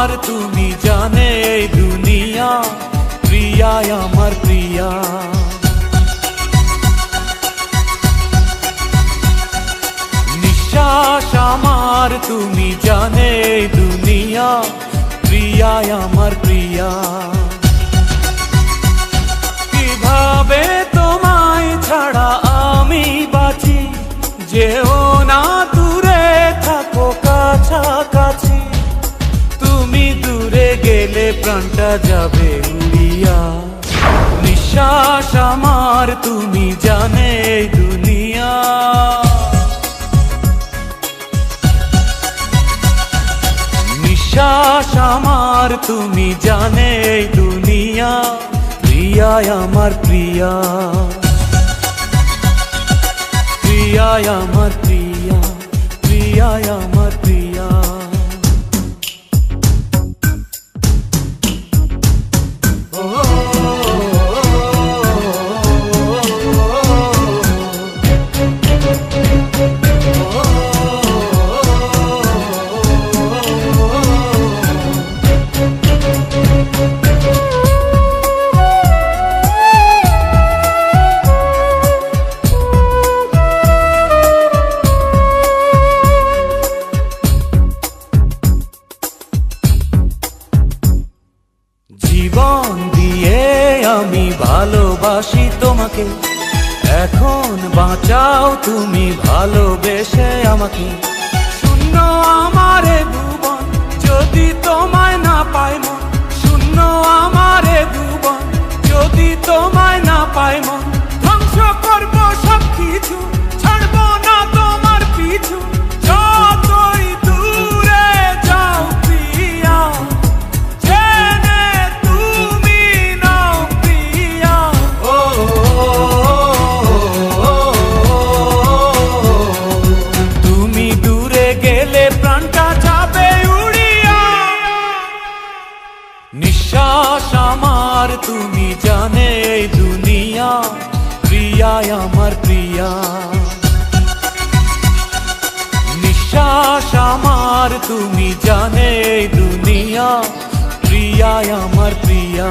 আমার, তুমি জানে দুনিয়া প্রিয়া আমার প্রিয়া। নিঃশ্বাস আমার, তুমি জানে দুনিয়া প্রিয়া আমার প্রিয়া। কীভাবে তোমায় ছাড়া আমি বাঁচি, যেও না দূরে গেলে প্রাণটা যাবে উড়িয়া। নিঃশ্বাস আমার, তুমি জানে দুনিয়া। নিঃশ্বাস আমার, তুমি জানে দুনিয়া। প্রিয়ায় আমার প্রিয়া। প্রিয়ায় আমার প্রিয়া। প্রিয়ায় আমার প্রিয়া। জীবন দিয়ে আমি ভালোবাসি তোমাকে। এখন বাঁচাও তুমি ভালোবেসে আমাকে। তুমি জানে এই দুনিয়া প্রিয়ায় আমার প্রিয়া। নিঃশ্বাস আমার, তুমি জানে এই দুনিয়া প্রিয়ায় আমার প্রিয়া।